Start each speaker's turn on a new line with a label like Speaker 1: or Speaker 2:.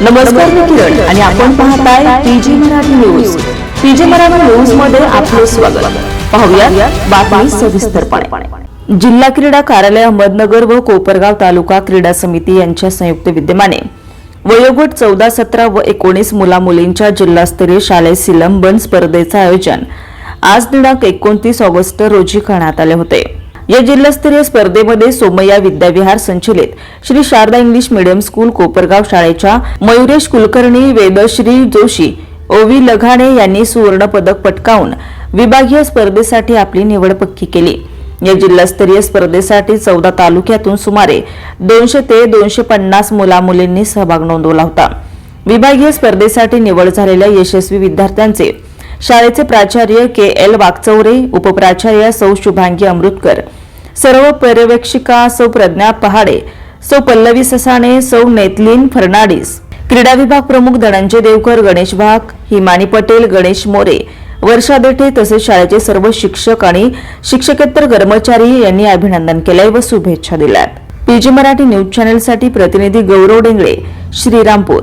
Speaker 1: नमस्कार मी किरण आणि आपण पाहताय P G Marathi news. P G Marathi न्यूजमध्ये आपले स्वागत. पाहूया बातमी सविस्तरपणे. जिल्हा क्रीडा कार्यालय अहमदनगर व कोपरगाव तालुका क्रीडा समिती यांच्या संयुक्त विद्यमाने वयोगट चौदा सतरा व एकोणीस मुला मुलींच्या जिल्हास्तरीय शालेय सिलंबन स्पर्धेचं आयोजन आज दिनांक एकोणतीस ऑगस्ट रोजी करण्यात आले होते. या जिल्हास्तरीय स्पर्धेमध्ये सोमय्या विद्याविहार संचलित. Shri Sharada English medium school Kopargaon शाळेच्या मयुरेश कुलकर्णी वेदश्री जोशी ओवी लघाणे यांनी सुवर्ण पदक पटकावून विभागीय स्पर्धेसाठी आपली निवड पक्की केली. या जिल्हास्तरीय स्पर्धेसाठी चौदा तालुक्यातून सुमारे दोनशे ते दोनशे पन्नास मुला मुलींनी सहभाग नोंदवला होता. विभागीय स्पर्धेसाठी निवड झालेल्या यशस्वी विद्यार्थ्यांचे शाळेचे प्राचार्य के एल वागचौरे उपप्राचार्य सौ शुभांगी अमृतकर सर्व पर्यवेक्षिका सौ प्रज्ञा पहाडे सौ पल्लवी ससाणे सौ नेतलीन फर्नाडिस क्रीडा विभाग प्रमुख धनंजय देवकर गणेश भाग हिमानी पटेल गणेश मोरे वर्षा देठे तसेच शाळेचे सर्व शिक्षक आणि शिक्षकेतर कर्मचारी यांनी अभिनंदन केलंय व शुभेच्छा दिल्यात. पीजी मराठी न्यूज चॅनेलसाठी प्रतिनिधी गौरव डेंगळे श्रीरामपूर.